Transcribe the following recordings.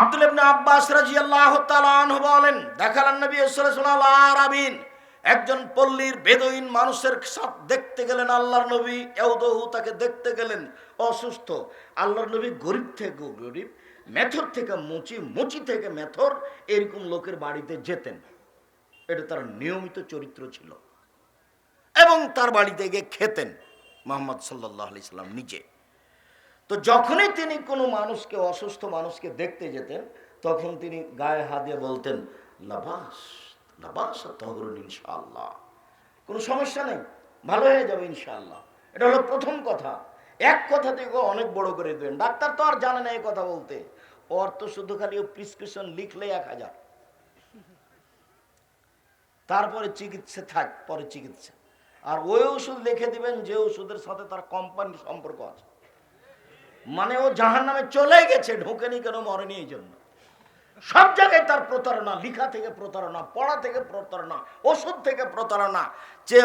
আব্দুল ইবনে আব্বাস রাদিয়াল্লাহু তাআলা আনহু বলেন, দেখালেন নবী সাল্লাল্লাহু আলাইহি আরাবিন একজন পল্লীর বেদুইন মানুষের সাথে দেখতে গেলেন, আল্লাহর নবী এউদহু তাকে দেখতে গেলেন, অসুস্থ। আল্লাহর নবী গরিব থেকে গরিব, মেথর থেকে মুচি মুচি থেকে মেথর, এরকম লোকের বাড়িতে যেতেন। এটা তার নিয়মিত চরিত্র ছিল। এবং তার বাড়িতে গিয়ে খেতেন মোহাম্মদ সাল্লাহ আলি সাল্লাম নিজে। তো যখনই তিনি কোনো মানুষকে, অসুস্থ মানুষকে দেখতে যেতেন, তখন তিনি গায়ে হাত দিয়ে বলতেন, লাবাস লাবাস তহরুন ইনশাআল্লাহ। কোনো সমস্যা নেই, ভালো হয়ে যাবে ইনশাআল্লাহ। এটা হলো প্রথম কথা। এক কথা থেকে অনেক বড় করে দেবেন ডাক্তার তো আর জানে না এই কথা বলতে। ওর তো শুধু খালি প্রিসক্রিপশন লিখলে এক হাজার। তারপরে চিকিৎসা থাক, পরে চিকিৎসা। আর ওই ওষুধ লিখে দিবেন যে ওষুধের সাথে তার কোম্পানির সম্পর্ক আছে। মানে ও জাহান নামে চলে গেছে, ঢোকেনি কেন মরেনি এই জন্য? সব জায়গায় তার প্রতারণা, লিখা থেকে প্রতারণা, পড়া থেকে প্রতারণা, ওষুধ থেকে প্রতারণা, যে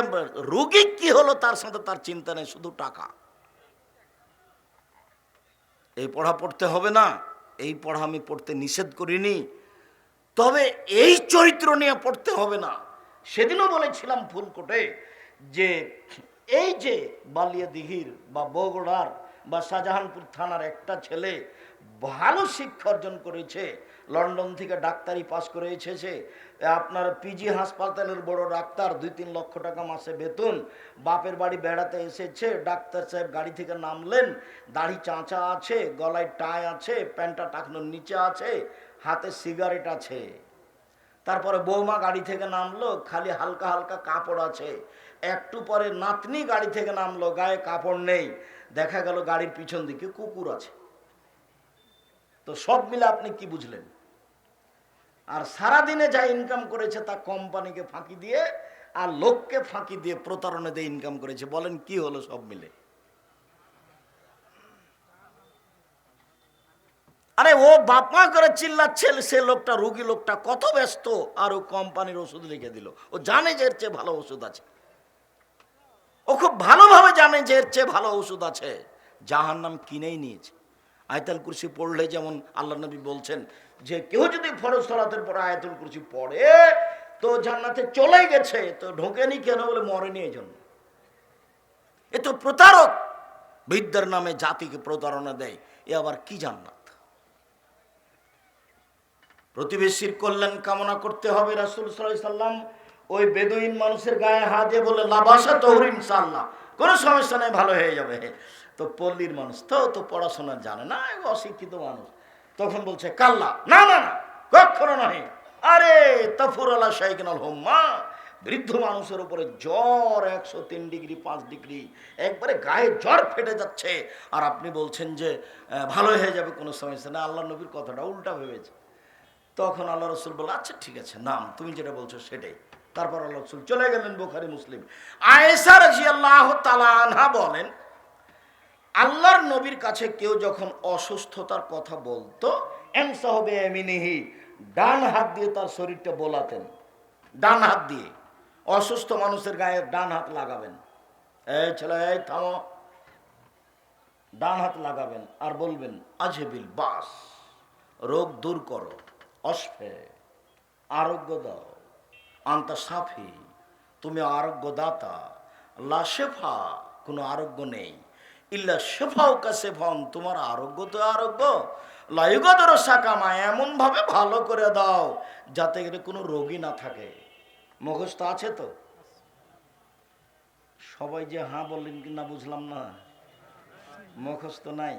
রুগী কি হলো তার সাথে তার চিন্তা নেই, শুধু টাকা। এই পড়া পড়তে হবে না, এই পড়া আমি পড়তে নিষেধ করিনি। তবে এই চরিত্র নিয়ে পড়তে হবে না। সেদিনও বলেছিলাম ফুলকোটে যে, এই যে বালিয়া দিঘির বা বগুড়ার বা শাহজাহানপুর থানার একটা ছেলে ভালো শিক্ষা অর্জন করেছে। লন্ডন থেকে ডাক্তারি পাস করে এসেছে আপনার পিজি হাসপাতালের বড় ডাক্তার, দুই তিন লক্ষ টাকা মাসে বেতন। বাপের বাড়ি বেড়াতে এসেছে, ডাক্তার সাহেব গাড়ি থেকে নামলেন। দাড়ি চাঁচা আছে, গলায় টাই আছে, প্যান্টটা টাকনোর নিচে আছে, হাতে সিগারেট আছে। তারপরে বৌমা গাড়ি থেকে নামলো, খালি হালকা হালকা কাপড় আছে। একটু পরে নাতনি গাড়ি থেকে নামলো, গায়ে কাপড় নেই। দেখা গেল গাড়ির পিছন দিকে কুকুর আছে। তো সব মিলে আপনি কি বুঝলেন? আর সারাদিনে যা ইনকাম করেছে তা কোম্পানিকে ফাঁকি দিয়ে আর লোককে ফাঁকি দিয়ে প্রতারণা দিয়ে ইনকাম করেছে। বলেন কি হলো সব মিলে? আরে ও বাপমা করে চিল্লাচ্ছে, সে লোকটা, রুগী লোকটা কত ব্যস্ত। আর ও কোম্পানির ওষুধ লিখে দিল। ও জানে যে এর চেয়ে ভালো ওষুধ আছে। খুব ভালোভাবে জানে যে এর চেয়ে ভালো ওষুধ আছে। জাহার নাম কিনেই নিয়েছে। আয়তাল কুরসি পড়লে যেমন আল্লাহ নবী বলছেন যে কেউ যদি ফরজ সলাতের পর আয়াতুল কুরসি পড়ে, তো জান্নাতে চলে গেছে, তো ঢোকেনি কেন বলে মরেনি এই জন্য এ তো প্রতারক। বিদ্যার নামে জাতিকে প্রতারণা দেয়, এ আবার কি জান্নাত? প্রতিবেশীর কল্যাণ কামনা করতে হবে রাসুল সাল্লাম। ওই বেদুইন মানুষের গায়ে হাত দিয়ে বলে লাভাসা তহর ইনশাল্লাহ কোনো সমস্যা নেই, ভালো হয়ে যাবে। তো পল্লীর মানুষ তো তো পড়াশোনা জানে না অশিক্ষিত মানুষ। তখন বলছে, কাল্লা, না না না কখনো নয় আরে, তফুর আলা শাইকিনাল হোম্মা। বৃদ্ধ মানুষের উপরে জ্বর একশো তিন ডিগ্রি, পাঁচ ডিগ্রি, একবারে গায়ে জ্বর ফেটে যাচ্ছে। আর আপনি বলছেন যে ভালো হয়ে যাবে, কোনো সমস্যা না আল্লাহ নবীর কথাটা উল্টা ভেবেছে। তখন আল্লাহ রসুল বলল আচ্ছা ঠিক আছে, নাম, তুমি যেটা বলছো সেটাই। তারপর আল্লাহ চলে গেলেন বোখারি, মুসলিম। আয়েসা রাজি আল্লাহ বলেন, আল্লাহর নবীর কাছে কেউ যখন অসুস্থতার কথা বলতো এমিনিহি ডান হাত দিয়ে তার শরীরটা বোলাতেন। ডান হাত দিয়ে। অসুস্থ মানুষের গায়ে ডান হাত লাগাবেন। এই ছেলে, এই থামো। ডান হাত লাগাবেন আর বলবেন, আজেবিল বাস, রোগ দূর করো, অস্ফে, আরোগ্য দাও। আন্তা সাফি তুমি আরোগ্যদাতা। লা শেফা, কোনো আরোগ্য নেই। ইল্লা শেফাও কা শেফান তোমার আরোগ্য তো আরোগ্য। লাইগদর সাকামা, এমনভাবে ভালো করে দাও, যাতে করে কোনো রোগী না থাকে। মুখস্থ আছে তো? সবাই যে হ্যাঁ বললেন কি না বুঝলাম না। মুখস্থ নাই।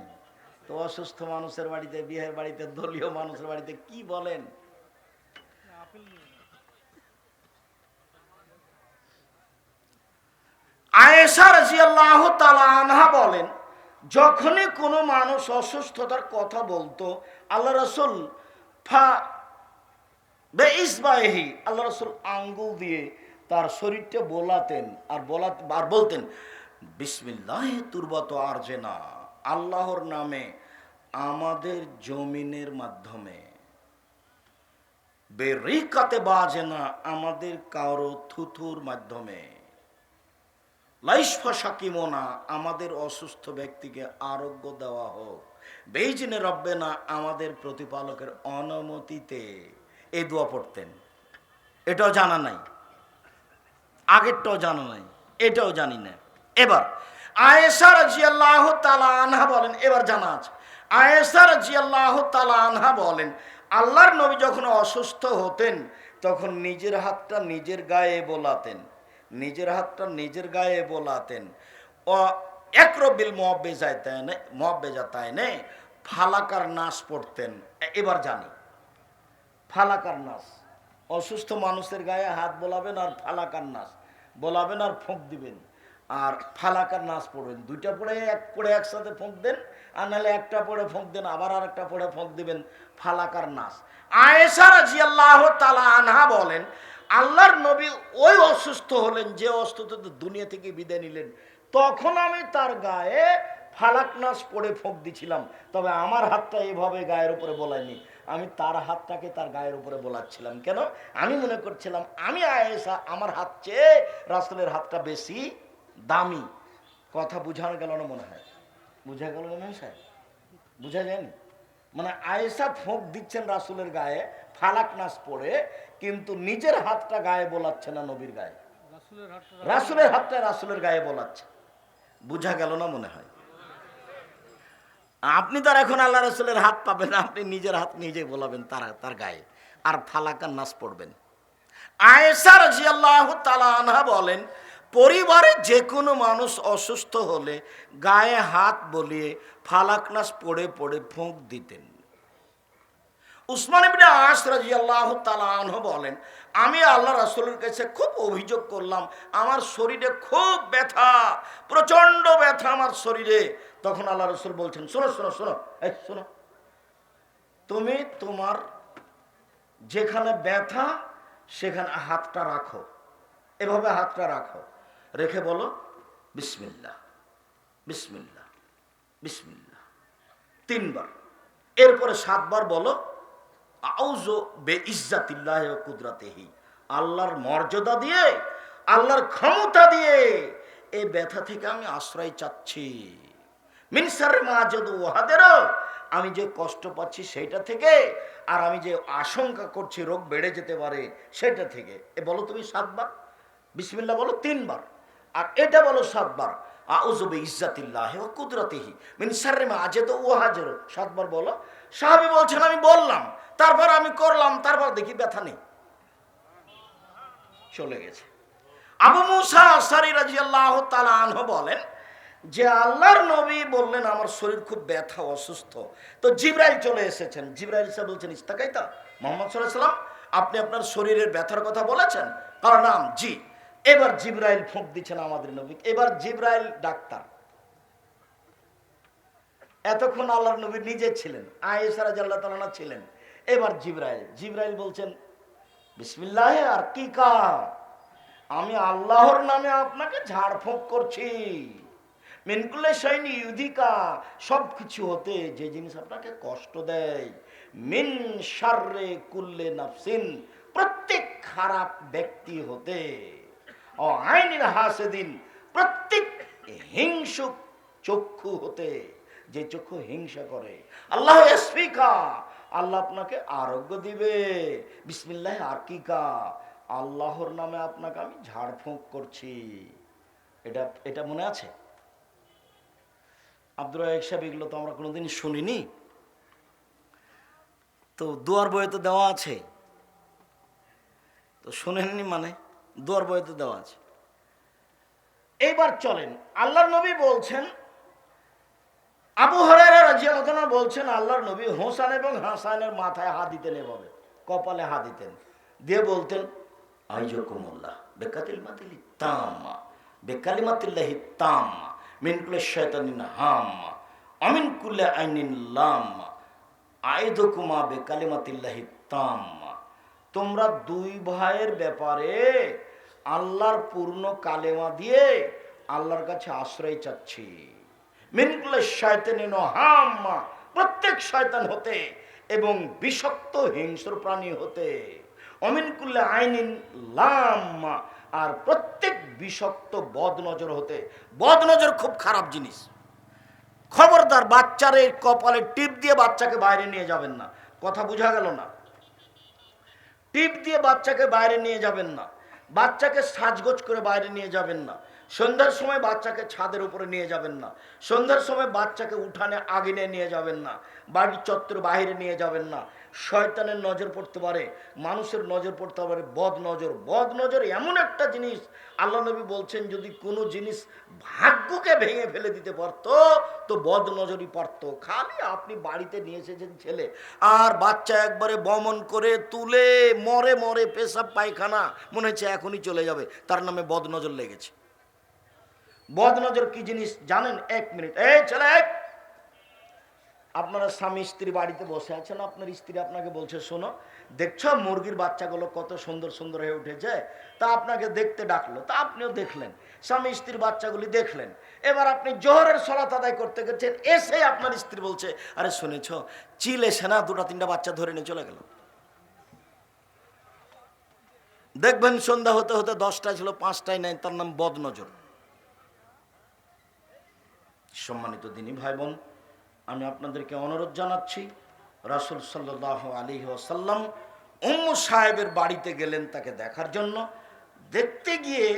তো অসুস্থ মানুষের বাড়িতে, বিয়ের বাড়িতে, দলীয় মানুষের বাড়িতে কি বলেন? আয়েশা রাজিয়াল্লাহ তাআলা আনহা বলেন, যখনই কোনো মানুষ অসুস্থতার কথা বলতো, আল্লাহ রসুল ফা বেইসবাহি আল্লাহ রসুল আঙ্গুল দিয়ে তার শরীরটা বোলাতেন আর বলা আর বলতেন, বিসমিল্লাহ তুরবত আর যে না আল্লাহর নামে আমাদের জমিনের মাধ্যমে বেরিকাতে বাজে না আমাদের কারও থুথুর মাধ্যমে। লাইসফা সাকিমোনা, আমাদের অসুস্থ ব্যক্তিকে আরোগ্য দেওয়া হোক। বেইজিনে রব্বে না আমাদের প্রতিপালকের অনুমতিতে এই দোয়া পড়তেন। এটাও জানা নাই। আগেরটাও জানা নাই। এটাও জানি না। এবার, আয়েশা রাজিয়াল্লাহ তালা আনহা বলেন, এবার জানা আছে। আয়েশা রাজিয়াল্লাহ তালা আনহা বলেন, আল্লাহর নবী যখন অসুস্থ হতেন, তখন নিজের হাতটা নিজের গায়ে বোলাতেন। নিজের হাতটা নিজের গায়ে বোলাতেন। ও একরবিল মহাবেজায় তাই নে মহাবেজা তাই নে ফালাকার নাচ পড়তেন। এবার জানি। ফালাকার নাচ অসুস্থ মানুষের গায়ে হাত বোলাবেন আর ফালাকার নাচ বোলাবেন আর ফোঁক দিবেন। আর ফালাকার নাচ পড়বেন। দুইটা পড়ে এক পড়ে একসাথে ফোঁক দেন, আর নাহলে একটা পড়ে ফোঁক দেন, আবার আর একটা পড়ে ফোঁক দিবেন। ফালাকার নাচ আয়েশা রাজিয়াল্লাহ তালা আনহা বলেন আল্লাহর নবী ওই অসুস্থ হলেন, যে অসুস্থ দুনিয়া থেকে বিদায় নিলেন। তখন আমি তার গায়ে ফালাক নাচ পড়ে ফোঁক দিছিলাম। তবে আমার হাতটা এভাবে গায়ের উপরে বলাইনি আমি তার হাতটাকে তার গায়ের উপরে বলাচ্ছিলাম। কেন? আমি মনে করছিলাম, আমি আয়েসা আমার হাত চেয়ে রাসুলের হাতটা বেশি দামি। কথা বুঝানো গেল না মনে হয়? বুঝা গেল না সাহেব বুঝা যায়নি মানে আয়েসা ফোঁক দিচ্ছেন রাসুলের গায়ে, ফালাক নাচ পড়ে কিন্তু নিজের হাতটা গায়ে বোলাচ্ছে না নবীর গায়ে। রাসুলের হাতটা রাসুলের গায়ে বোলাচ্ছে। বুঝা গেল না মনে হয়? আপনি তো আর এখন আল্লাহ রসুলের হাত পাবেন না, আপনি নিজের হাত নিজে বলাবেন তার তার গায়ে। আর ফালাকার নাচ পড়বেন। আয়েশা রাজিয়াল্লাহ তালা আনহা বলেন পরিবারে যে কোনো মানুষ অসুস্থ হলে গায়ে হাত বলিয়ে ফালাক নাচ পড়ে পড়ে ফোঁক দিতেন। উসমান ইবনে আস রাজিয়াল্লাহ তালাহ বলেন, আমি আল্লাহ রাসূলের কাছে খুব অভিযোগ করলাম, আমার শরীরে খুব ব্যথা, প্রচণ্ড ব্যথা আমার শরীরে। তখন আল্লাহ রসুল বলছেন, শোনো শোনো শোনো, এই শোনো, তুমি তোমার যেখানে ব্যথা, সেখানে হাতটা রাখো, এভাবে হাতটা রাখো, রেখে বলো, বিসমিল্লাহ বিসমিল্লাহ বিসমিল্লাহ। তিনবার, এরপরে সাতবার বলো বে আল্লাহর মর্যাদা দিয়ে, আল্লাহর ক্ষমতা দিয়ে এই ব্যথা থেকে আমি আশ্রয় চাচ্ছি। মিনসার মাহাজদ ওহাদেরও আমি যে কষ্ট পাচ্ছি সেইটা থেকে আর আমি যে আশঙ্কা করছি রোগ বেড়ে যেতে পারে সেটা থেকে। এ বলো তুমি সাতবার? বিসমিল্লাহ বলো তিনবার। আর এটা বলো সাতবার। আউজবে ইজ্জাতিল্লাহ ও কুদরতিহি মিন সাররে মা আজেদ ও হাজের। সাতবার বলো। সাহাবি বলছেন, আমি বললাম, তারপর আমি করলাম, তারপর দেখি ব্যথা নেই। চলে গেছে। আবু মুসা আসারি রাজিয়াল্লাহ তাআলা আনহু বলেন যে, আল্লাহর নবী বললেন, আমার শরীর খুব ব্যথা, অসুস্থ। তো জিব্রাইল চলে এসেছেন। জিব্রাইল সাহেব বলছেন, ইস্তাকাইতা, মোহাম্মদ সাল্লাম আপনি আপনার শরীরের ব্যথার কথা বলেছেন? কারণ, নাম, জি। এবার জিব্রাইল ফোঁক দিচ্ছেন আমাদের নবী। এবার জিব্রাইল ডাক্তার। এতক্ষণ আল্লাহর নবী নিজে ছিলেন আয়েসারা জাল্লাহ তালানা ছিলেন। এবার জিব্রাইল জিব্রাইল বলছেন, বিসমিল্লাহ, আর কি কাম? আমি আল্লাহর নামে আপনাকে ঝাড়ফুঁক করছি। মিনকুলে সৈনি ইউধিকা সব কিছু হতে যে জিনিস আপনাকে কষ্ট দেয়, মিন সাররে কুল্লে নাফসিন, প্রত্যেক খারাপ ব্যক্তি হতে ও আইনির হাসেদিন, প্রত্যেক হিংসুক চক্ষু হতে যে চক্ষু হিংসা করে। আল্লাহ স্পিকা আল্লাহ আপনাকে আরোগ্য দিবে। বিসমিল্লাহ আকিকা আল্লাহর নামে আপনাকে আমি ঝাড়ফুঁক করছি। এটা এটা মনে আছে? আব্দুল রাজাক সাহেব, এগুলো তো আমরা কোনোদিন শুনিনি। তো দুয়ার বইয়ে তো দেওয়া আছে। তো শোনেননি মানে? দুয়ার বইতে দেওয়া আছে। এইবার চলেন, আল্লাহর নবী বলছেন, আবু রাজিয়ালতনা বলছেন, আল্লাহর নবী হোসান এবং হাসানের মাথায় হাত দিতেন এভাবে, কপালে হাত দিতেন। দিয়ে বলতেন বেকাতিল মাতিলি তাম্মা তাম্মা হাম্মা তাম্মা। তোমরা দুই ভাইয়ের ব্যাপারে আল্লাহর পূর্ণ কালেমা দিয়ে আল্লাহর কাছে আশ্রয় চাচ্ছি। প্রত্যেক শয়তান হতে এবং বিষাক্ত হিংস্র প্রাণী হতে। অমিনকুল্লে আইনিন লাম্মা। আর প্রত্যেক বিষাক্ত বদ নজর হতে। বদ নজর খুব খারাপ জিনিস। খবরদার বাচ্চারে কপালে টিপ দিয়ে বাচ্চাকে বাইরে নিয়ে যাবেন না। কথা বোঝা গেল না? টিপ দিয়ে বাচ্চাকে বাইরে নিয়ে যাবেন না। বাচ্চাকে সাজগোজ করে বাইরে নিয়ে যাবেন না। সন্ধ্যার সময় বাচ্চাকে ছাদের উপরে নিয়ে যাবেন না। সন্ধ্যার সময় বাচ্চাকে উঠানে আগিনে নিয়ে যাবেন না। বাড়ির চত্বর বাইরে নিয়ে যাবেন না। শয়তানের নজর পড়তে পারে, মানুষের নজর পড়তে পারে বদ নজর বদ নজর এমন একটা জিনিস, আল্লাহ নবী বলছেন, যদি কোনো জিনিস ভাগ্যকে ভেঙে ফেলে দিতে পারতো তো বদ নজরই পারতো খালি আপনি বাড়িতে নিয়ে এসেছেন ছেলে। আর বাচ্চা একবারে বমন করে তুলে মরে মরে পেশাব পায়খানা মনে হচ্ছে এখনই চলে যাবে। তার নামে বদ নজর লেগেছে। বদ নজর কি জিনিস জানেন? এক মিনিট। এই ছেলে। আপনারা স্বামী স্ত্রী বাড়িতে বসে আছেন। আপনার স্ত্রী আপনাকে বলছে, শোনো দেখছ, মুরগির বাচ্চাগুলো কত সুন্দর সুন্দর হয়ে উঠেছে? তা আপনাকে দেখতে ডাকলো। তা আপনিও দেখলেন। স্বামী স্ত্রীর বাচ্চাগুলি দেখলেন। এবার আপনি জোহরের সলাত আদায় করতে গেছেন এসে আপনার স্ত্রী বলছে, আরে শুনেছ, চিল এসে না দুটা তিনটা বাচ্চা ধরে নিয়ে চলে গেল। দেখবেন সন্ধ্যা হতে হতে দশটায় ছিল, পাঁচটায় নাই, তার নাম বদনজর। সম্মানিত দিনী ভাই বোন, আমি আপনাদেরকে অনুরোধ জানাচ্ছি রাসুল সাল্লাহ আলী ওসাল্লাম উম্মু সাহেবের বাড়িতে গেলেন তাকে দেখার জন্য। দেখতে গিয়ে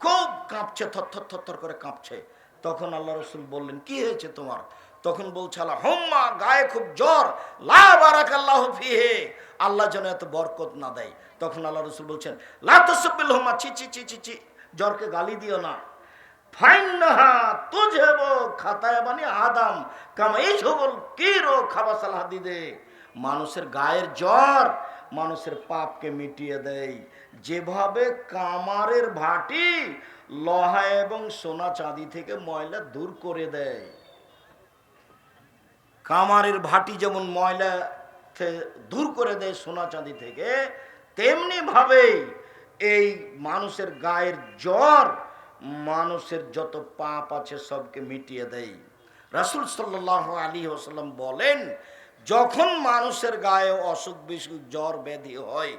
খুব কাঁপছে, থরথর থরথর করে কাঁপছে। তখন আল্লাহ রসুল বললেন, কি হয়েছে তোমার? তখন বলছে আল্লাহ হোম্মা গায়ে খুব জ্বর। লা বারাক আল্লাহ আল্লাহ যেন এত বরকত না দেয়। তখন আল্লাহ রসুল বলছেন, লা তসবিল হোম্মা ছি ছি ছি ছি ছি, জ্বরকে গালি দিও না। আদাম মানুষের গায়ের জ্বর মানুষের পাপকে মিটিয়ে দেয়। যেভাবে কামারের ভাটি লহা এবং সোনা চাঁদি থেকে ময়লা দূর করে দেয়। কামারের ভাটি যেমন ময়লা দূর করে দেয় সোনা চাঁদি থেকে তেমনি ভাবেই এই মানুষের গায়ের জ্বর মানুষের যত পাপ আছে সবকে মিটিয়ে দেয় রাসুল সাল্লাহ আলী ওসাল্লাম বলেন, যখন মানুষের গায়ে অসুখ, বিসুখ, জ্বর, ব্যাধি হয়,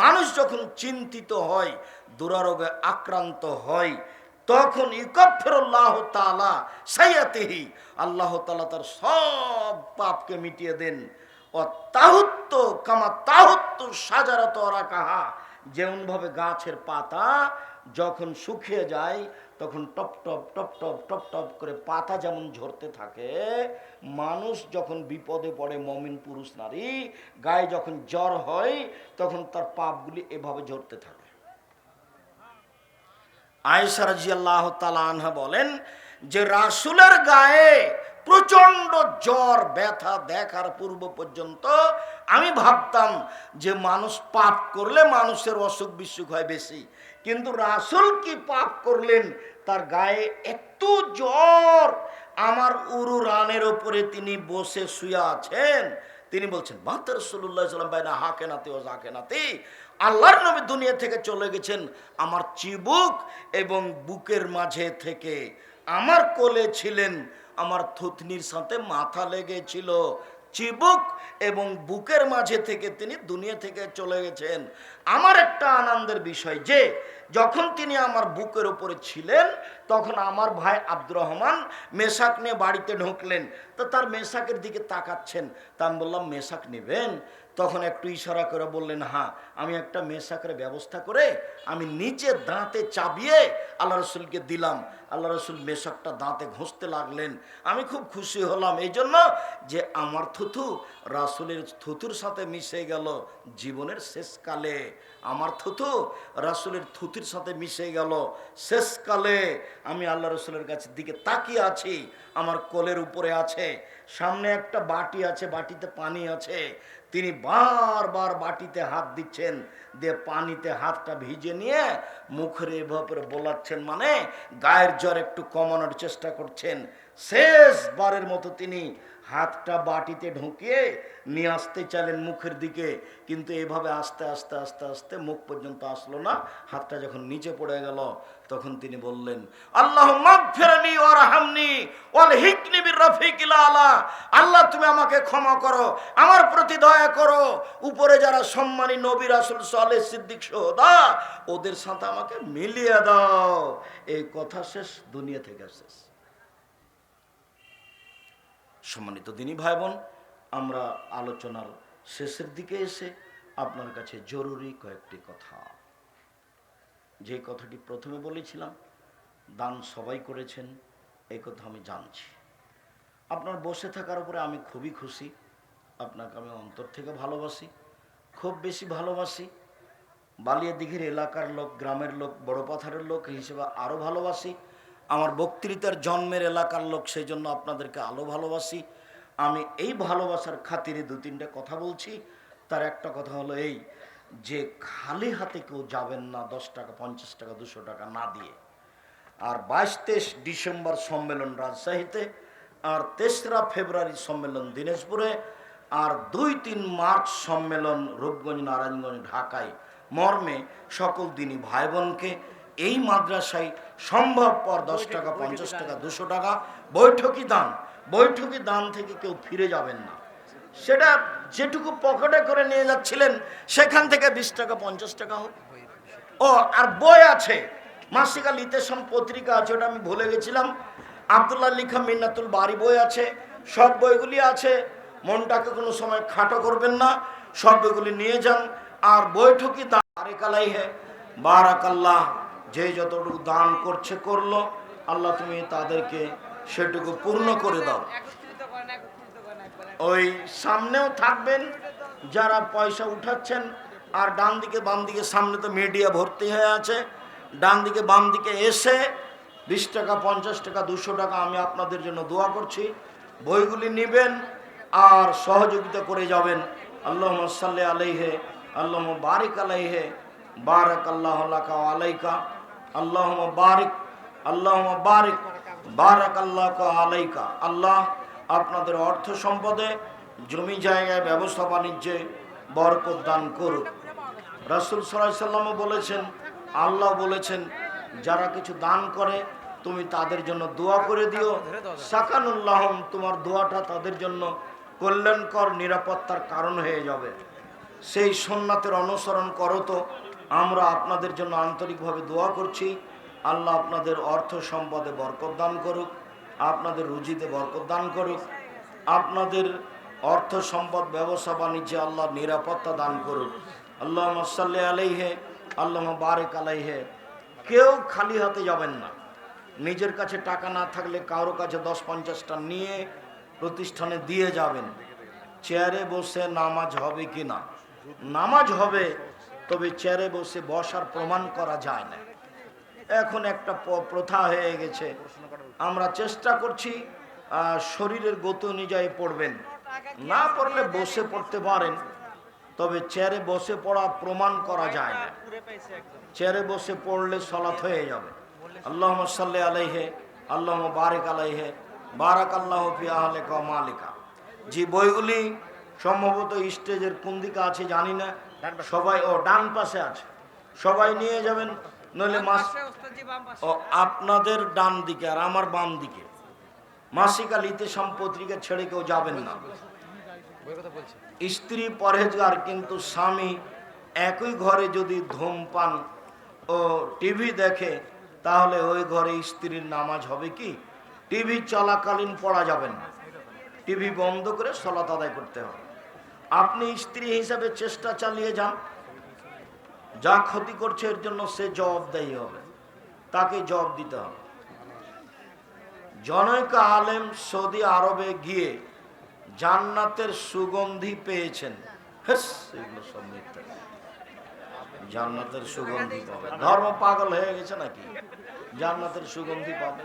মানুষ যখন চিন্তিত হয়, দুরারোগে আক্রান্ত হয়, তখন ইকফেরুল্লাহ তালা সাইয়াতেহি, আল্লাহ তালা তার সব পাপকে মিটিয়ে দেন। ও তাহুত্ত কামা তাহুত্ত সাজারত ওরা কাহা যেমনভাবে গাছের পাতা যখন শুকিয়ে যায়, তখন টপ টপ টপ টপ টপ টপ করে পাতা যেমন ঝরতে থাকে, মানুষ যখন বিপদে পড়ে, মমিন পুরুষ, নারী, গায়ে যখন জ্বর হয়, তখন তার পাপগুলি এভাবে ঝরতে থাকে। আয়েশা রাজিয়াল্লাহ তালা আনহা বলেন যে, রাসুলের গায়ে প্রচণ্ড জ্বর, ব্যথা দেখার পূর্ব পর্যন্ত আমি ভাবতাম যে, মানুষ পাপ করলে মানুষের অসুখ বিসুখ হয় বেশি। কিন্তু রাসুল কি পাপ করলেন? তার গায়ে এত জ্বর। আমার উরু রানের ওপরে তিনি বসে শুয়ে আছেন। তিনি বলছেন, মাতার রসুল্লাহ সাল্লাম, বাইনা হাকে নাতে ও জাকে নাতে আল্লাহর নবী দুনিয়া থেকে চলে গেছেন। আমার চিবুক এবং বুকের মাঝে থেকে আমার কোলে ছিলেন। আমার থুতনির সাথে মাথা লেগেছিল। চিবুক এবং বুকের মাঝে থেকে তিনি দুনিয়া থেকে চলে গেছেন। আমার একটা আনন্দের বিষয় যে, যখন তিনি আমার বুকের উপরে ছিলেন, তখন আমার ভাই আব্দুর রহমান মেশাক নিয়ে বাড়িতে ঢুকলেন। তো তার মেশাকের দিকে তাকাচ্ছেন। তা আমি বললাম, মেশাক নেবেন? তখন একটু ইশারা করে বললেন হ্যাঁ আমি একটা মেশাকের ব্যবস্থা করে আমি নিচে দাঁতে চাবিয়ে আল্লাহ রসুলকে দিলাম। আল্লাহ রসুল মেশাকটা দাঁতে ঘষতে লাগলেন। আমি খুব খুশি হলাম। এই জন্য যে আমার থুথু রাসুলের থুথুর সাথে মিশে গেল জীবনের শেষকালে আমার থুথু রাসুলের থুথুর সাথে মিশে গেল শেষকালে আমি আল্লাহ রসুলের কাছে দিকে তাকিয়ে আছি। আমার কোলের উপরে আছে। সামনে একটা বাটি আছে। বাটিতে পানি আছে। তিনি বারবার বাটিতে হাত দিচ্ছেন। দিয়ে পানিতে হাতটা ভিজে নিয়ে মুখের এভাবে বোলাচ্ছেন মানে গায়ের জ্বর একটু কমানোর চেষ্টা করছেন। শেষবারের মতো তিনি হাতটা বাটিতে ঢুকিয়ে নিয়ে আসতে চাইলেন মুখের দিকে, কিন্তু এভাবে আস্তে আস্তে আস্তে আস্তে মুখ পর্যন্ত আসলো না। হাতটা যখন নিচে পড়ে গেল, তখন তিনি বললেন আল্লাহ রফিকিল আলা। আল্লাহ, তুমি আমাকে ক্ষমা করো, আমার প্রতি দয়া করো। উপরে যারা সম্মানী নবী রাসূল সালেহ সিদ্দিক সোহদা, ওদের সাথে আমাকে মিলিয়ে দাও। এই কথা শেষ, দুনিয়া থেকে শেষ। সম্মানিত দিনী ভাই বোন আমরা আলোচনার শেষের দিকে এসে আপনার কাছে জরুরি কয়েকটি কথা। যে কথাটি প্রথমে বলেছিলাম, দান সবাই করেছেন, এই কথা আমি জানছি। আপনার বসে থাকার উপরে আমি খুবই খুশি, আপনাকে আমি অন্তর থেকে ভালোবাসি, খুব বেশি ভালোবাসি বালিয়া দিঘির এলাকার লোক, গ্রামের লোক, বড় পাথারের লোক হিসেবে আরও ভালোবাসি আমার বক্তৃতার জন্মের এলাকার লোক সেই জন্য আপনাদেরকে আলো ভালোবাসি। আমি এই ভালোবাসার খাতিরে দু তিনটে কথা বলছি। তার একটা কথা হলো এই, যে খালি হাতে কেউ যাবেন না দশ টাকা, পঞ্চাশ টাকা, দুশো টাকা না দিয়ে। আর বাইশ তেইশ ডিসেম্বর সম্মেলন রাজশাহীতে, আর তেসরা ফেব্রুয়ারি সম্মেলন দিনাজপুরে, আর দুই তিন মার্চ সম্মেলন রূপগঞ্জ, নারায়ণগঞ্জ, ঢাকায়। মর্মে সকল দিনই ভাই বোনকে এই মাদ্রাসায় সম্ভবপর দশ টাকা পঞ্চাশ টাকা দুশো টাকা বৈঠকি দান। বৈঠকি দান থেকে কেউ ফিরে যাবেন না। সেটা যেটুকু পকেটে করে নিয়ে যাচ্ছিলেন সেখান থেকে বিশ টাকা পঞ্চাশ টাকা হোক। ও আর বই আছে। মাসিকা লিতেশন পত্রিকা আছে ওটা আমি ভুলে গেছিলাম। আবদুল্লাহ লিখা মিন্নাতুল বাড়ি বই আছে। সব বইগুলি আছে। মনটাকে কোনো সময় খাটো করবেন না। সব বইগুলি নিয়ে যান। আর বৈঠকি দাঁড়িকালাই হে বারাকাল্লাহ। যে যতটুকু দান করছে, করল। আল্লাহ তুমি তাদেরকে সেটুকু পূর্ণ করে দাও। ওই সামনেও থাকবেন, যারা পয়সা উঠাচ্ছেন, আর ডান দিকে বাম দিকে সামনে তো মিডিয়া ভর্তি হয়ে আছে। ডান দিকে বাম দিকে এসে বিশ টাকা, পঞ্চাশ টাকা, দুশো টাকা আমি আপনাদের জন্য দোয়া করছি। বইগুলি নেবেন আর সহযোগিতা করে যাবেন। আল্লাহ সাল্লি আলাইহে আল্লাহ বারিক আলাইহে বারাক আল্লাহ আলাইকা। আল্লাহ বারিক আল্লাহ বারিক বারাক আল্লাহ আলাইকা। আল্লাহ আপনাদের অর্থ সম্পদে জমি জায়গায় ব্যবসা বাণিজ্যে বরকত দান করুক। রাসুল সাল্লামও বলেছেন, আল্লাহ বলেছেন, যারা কিছু দান করে, তুমি তাদের জন্য দোয়া করে দিও। সাকানুল্লাহম, তোমার দোয়াটা তাদের জন্য কল্যাণকর, নিরাপত্তার কারণ হয়ে যাবে। সেই সোননাথের অনুসরণ করো তো। আমরা আপনাদের জন্য আন্তরিকভাবে দোয়া করছি। আল্লাহ আপনাদের অর্থ সম্পদে বরকত দান করুক, আপনাদের রুজিতে বরকত দান করুক, আপনাদের অর্থ সম্পদ ব্যবসা বাণিজ্যে আল্লাহ নিরাপত্তা দান করুক। আল্লাহ সাল্লি আলাইহে আল্লাহ বারেক আলাইহে। কেউ খালি হাতে যাবেন না। নিজের কাছে টাকা না থাকলে কারও কাছে দশ পঞ্চাশটা নিয়ে প্রতিষ্ঠানে দিয়ে যাবেন। চেয়ারে বসে নামাজ হবে কি না? নামাজ হবে তবে চেয়ারে বসে বসার প্রমাণ করা যায় না। এখন একটা প্রথা হয়ে গেছে। আমরা চেষ্টা করছি শরীরের গতি অনুযায়ী পড়বেন। না পড়লে বসে পড়তে পারেন, তবে চেয়ারে বসে পড়া প্রমাণ করা যায় না। চেয়ারে বসে পড়লে সলাৎ হয়ে যাবে। আল্লাহ সাল্লি আলাইহে আল্লাহ বারেক আলাইহে বারাক আল্লাহ ফি আহলেকা মালিকা। যে বইগুলি সম্ভবত স্টেজের কোন দিকে আছে জানি না সবাই ও ডান পাশে আছে। সবাই নিয়ে যাবেন নইলে মাস ও আপনাদের ডান দিকে আর আমার বাম দিকে। মাসিকা লিতে পত্রিকা ছেড়ে কেউ যাবেন না। স্ত্রী পরহেজগার কিন্তু স্বামী একই ঘরে যদি ধূমপান ও টিভি দেখে তাহলে ওই ঘরে স্ত্রীর নামাজ হবে কি? টিভি চলাকালীন পড়া যাবে না। টিভি বন্ধ করে সলাত আদায় করতে হবে। আপনি স্ত্রী হিসাবে চেষ্টা চালিয়ে যান। যা ক্ষতি করছে এর জন্য সে জবাবদায়ী হবে। তাকে জবাব দিতে হবে। জনৈকা আলেম সৌদি আরবে গিয়ে জান্নাতের সুগন্ধি পেয়েছেন। জান্নাতের সুগন্ধি পাবে। ধর্ম পাগল হয়ে গেছে নাকি? জান্নাতের সুগন্ধি পাবে।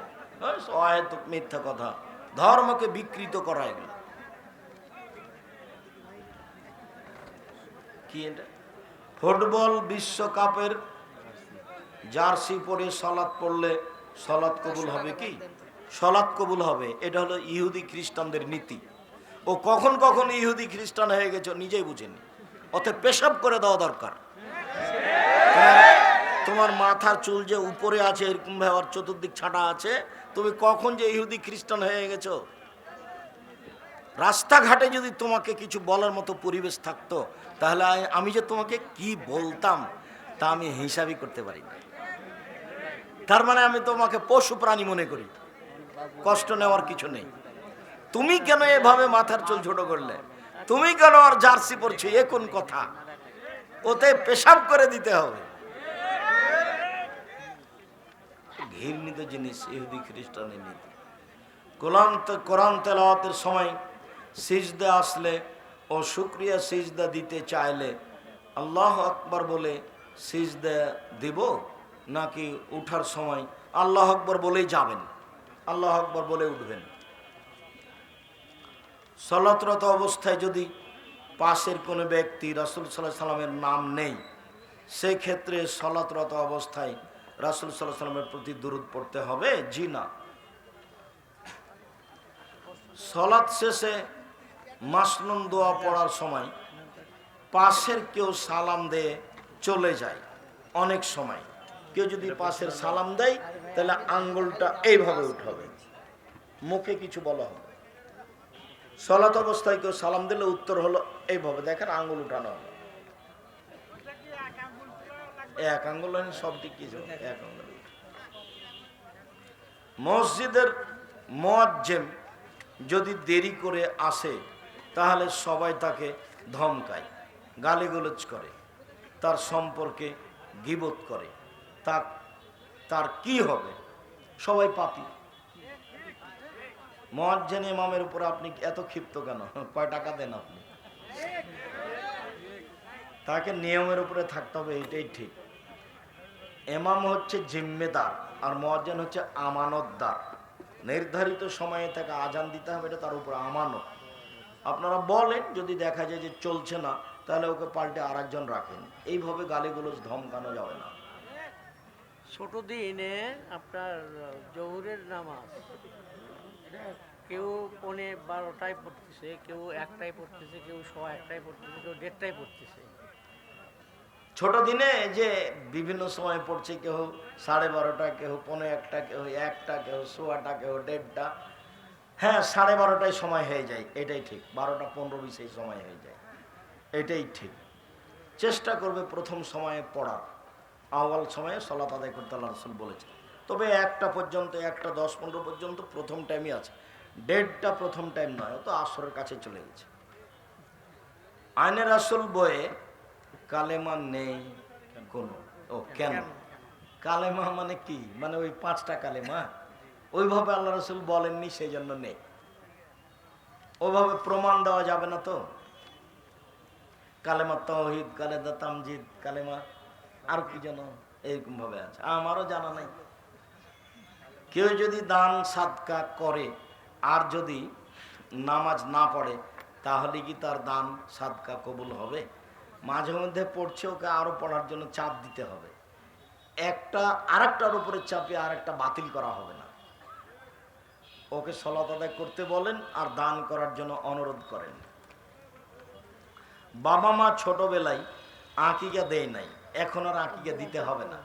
মিথ্যা কথা। ধর্মকে বিকৃত করা এগুলো কি এটা? ফুটবল বিশ্বকাপের জার্সি পরে সলাৎ পড়লে সলাৎ কবুল হবে কি? সলাৎ কবুল হবে। এটা হলো ইহুদি খ্রিস্টানদের নীতি। ও কখন কখন ইহুদি খ্রিস্টান হয়ে গেছে নিজেই বুঝেনি। অতএব পেশাব করে দেওয়া দরকার। তোমার মাথার চুল যে উপরে আছে এরকম ভাবে চতুর্দিক ছাটা আছে, তুমি কখন যে ইহুদি খ্রিস্টান হয়ে গেছো রাস্তাঘাটে যদি তোমাকে কিছু বলার মতো পরিবেশ থাকতো, তাহলে আমি যে তোমাকে কি বলতাম, তা আমি হিসাবই করতে পারি না। তার মানে আমি তোমাকে পশু প্রাণী মনে করি। কষ্ট নেওয়ার কিছু নেই। তুমি কেন এভাবে মাথার চুল ছোট করলে? তুমি কেন আর জার্সি পরছো? এ কোন কথা? ওতে পেশাব করে দিতে হবে। ঘৃণিত জিনিস, ইহুদি খ্রিস্টানের নীতি। কোরআন তেলাওয়াতের সময় সিজদা আসলে ও শুক্রিয়া সিজদা দিতে চাইলে আল্লাহ আকবার বলে সিজদা দেব নাকি উঠার সময় আল্লাহ আকবর বলেই যাবেন। আল্লাহ আকবর বলে উঠবেন। সলাতরত অবস্থায় যদি পাশের কোনো ব্যক্তি রাসুল সাল্লাহ সাল্লামের নাম নেই, সেক্ষেত্রে সলাতরত অবস্থায় রাসুল সাল্লাহ সাল্লামের প্রতি দূরত পড়তে হবে। জি না। সলাৎ শেষে মাসনুন দোয়া পড়ার সময় পাশের কেউ সালাম দিয়ে, চলে যায় অনেক সময়। কেউ যদি পাশের সালাম দেয়, তাহলে আঙ্গুলটা এইভাবে উঠাবে। মুখে কিছু বলা হবে। সলাত অবস্থায় কেউ সালাম দিলে উত্তর হলো এইভাবে, দেখেন আঙ্গুল উঠানো হবে। এক আঙ্গুল হয়নি, সব ঠিক কিছু এক আঙ্গুল মসজিদের মোয়াজ্জেম যদি দেরি করে আসে তাহলে সবাই তাকে ধমকায়, গালিগালাজ করে, তার সম্পর্কে গিবত করে। তা, তার কি হবে? সবাই পাপি। মহাজ্জেন ইমামের উপর আপনি এত ক্ষিপ্ত কেন? কয় টাকা দেন আপনি? তাকে নিয়মের উপরে থাকতে হবে, এটাই ঠিক। এমাম হচ্ছে জিম্মেদার আর মহাজ্জেন হচ্ছে আমানতদার। নির্ধারিত সময়ে তাকে আজান দিতে হবে, এটা তার উপর আমানত। আপনারা বলেন যদি দেখা যায় যে চলছে না তাহলে ওকে পাল্টে আর একজন রাখেন। এইভাবে গালিগুলোজ ধমকানো যাবে না। ছোট দিনে আপনার জহুরের নামাজ কেউ পৌনে বারোটায় পড়তেছে কেউ একটাই পড়তেছে কেউ সোয়া একটাই পড়তেছে কেউ দেড়টায় পড়তেছে। ছোট দিনে যে বিভিন্ন সময় পড়ছে কেউ সাড়ে বারোটা কেউ পনেরো একটা কেউ একটা কেউ সোয়াটা কেউ দেড়টা হ্যাঁ সাড়ে বারোটায় সময় হয়ে যায় এটাই ঠিক। বারোটা পনেরো বিশেই সময় হয়ে যায় এটাই ঠিক। চেষ্টা করবে প্রথম সময়ে পড়ার আওয়াল সময়ে সলাত আদায় করতে আল্লাহ রসুল বলেছে তবে একটা পর্যন্ত একটা দশ পনেরো পর্যন্ত প্রথম টাইমই আছে। দেড়টা প্রথম টাইম নয় ও তো আসরের কাছে চলে গেছে। আইনের আসল বইয়ে কালেমা নেই কোনো। ও কেন? কালেমা মানে কি? মানে ওই পাঁচটা কালেমা? ওইভাবে আল্লাহ রসুল বলেননি সেই জন্য নেই। ওইভাবে প্রমাণ দেওয়া যাবে না তো? কালেমা তহিদ কালেদা তামজিদ, কালেমা আর কি যেন এরকম ভাবে আছে। আমারও জানা নাই। কেউ যদি দান, সাদকা করে আর যদি নামাজ না পড়ে, তাহলে কি তার দান, সাদকা কবুল হবে? মাঝে মধ্যে পড়ছে ওকে আরও পড়ার জন্য চাপ দিতে হবে। একটা, আরেকটার উপরে চাপে আরেকটা বাতিল করা হবে না। ওকে সলাত আদায় করতে বলেন আর দান করার জন্য অনুরোধ করেন। বাবা মা ছোটবেলায় আঁকিকা দেয় নাই, এখন আর আঁকিকা দিতে হবে না।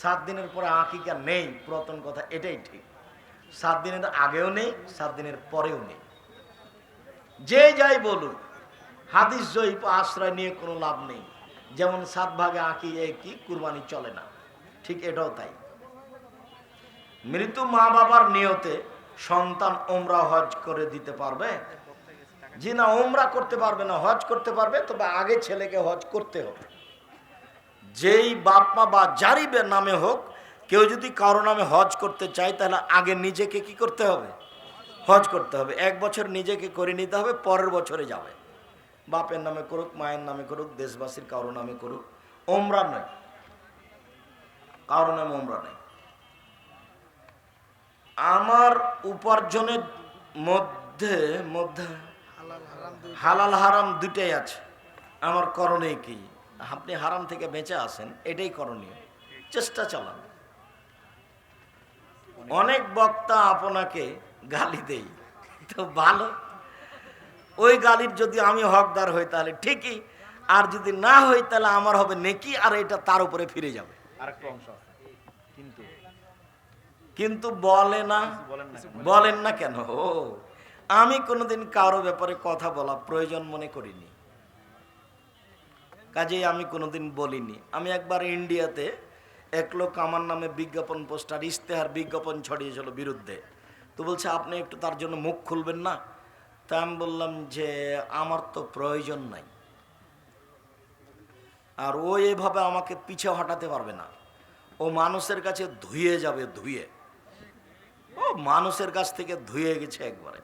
সাত দিনের পরে আঁকিকা নেই, পুরাতন কথা, এটাই ঠিক। সাত দিনের আগেও নেই, সাত দিনের পরেও নেই। যে যাই বলুন হাদিস জয়ীপ আশ্রয় নিয়ে কোনো লাভ নেই। যেমন সাত ভাগে আঁকি কি কুরবানি চলে না, ঠিক এটাও তাই। মৃত্যু মা বাবার নিয়তে সন্তান ওমরা হজ করে দিতে পারবে। জি না ওমরা করতে পারবে না, হজ করতে পারবে, তবে আগে ছেলেকে হজ করতে হবে। যেই বাপ মা বা যারই নামে হোক, কেউ যদি কারও নামে হজ করতে চায়, তাহলে আগে নিজেকে কি করতে হবে? হজ করতে হবে। এক বছর নিজেকে করে নিতে হবে, পরের বছরে যাবে। বাপের নামে করুক, মায়ের নামে করুক, দেশবাসীর কারও নামে করুক ওমরা নয়। কারও নামে ওমরা নেই আমার উপার্জনের মধ্যে মধ্যে হালাল হারাম দুটাই আছে। আমার করণীয় কি? আপনি হারাম থেকে বেঁচে আসেন এটাই করণীয়। চেষ্টা চালান। অনেক বক্তা আপনাকে গালি দেই তো ভালো। ওই গালির যদি আমি হকদার হই তাহলে ঠিকই। আর যদি না হই তাহলে আমার হবে নেকি আর এটা তার উপরে ফিরে যাবে। আরেকটা অংশ কিন্তু বলে না। বলেন না কেন? আমি কোনোদিন কারও ব্যাপারে কথা বলা প্রয়োজন মনে করিনি। কাজেই আমি কোনোদিন বলিনি। আমি একবার ইন্ডিয়াতে এক লোক আমার নামে বিজ্ঞাপন পোস্টার ইশতেহার বিজ্ঞাপন ছড়িয়েছিল বিরুদ্ধে। তো বলছে আপনি একটু তার জন্য মুখ খুলবেন না? তা আমি বললাম যে আমার তো প্রয়োজন নাই। আর ও এভাবে আমাকে পিছে হটাতে পারবে না। ও মানুষের কাছে ধুয়ে যাবে ধুয়ে। ও মানুষের কাছ থেকে ধুয়ে গেছে একবারে।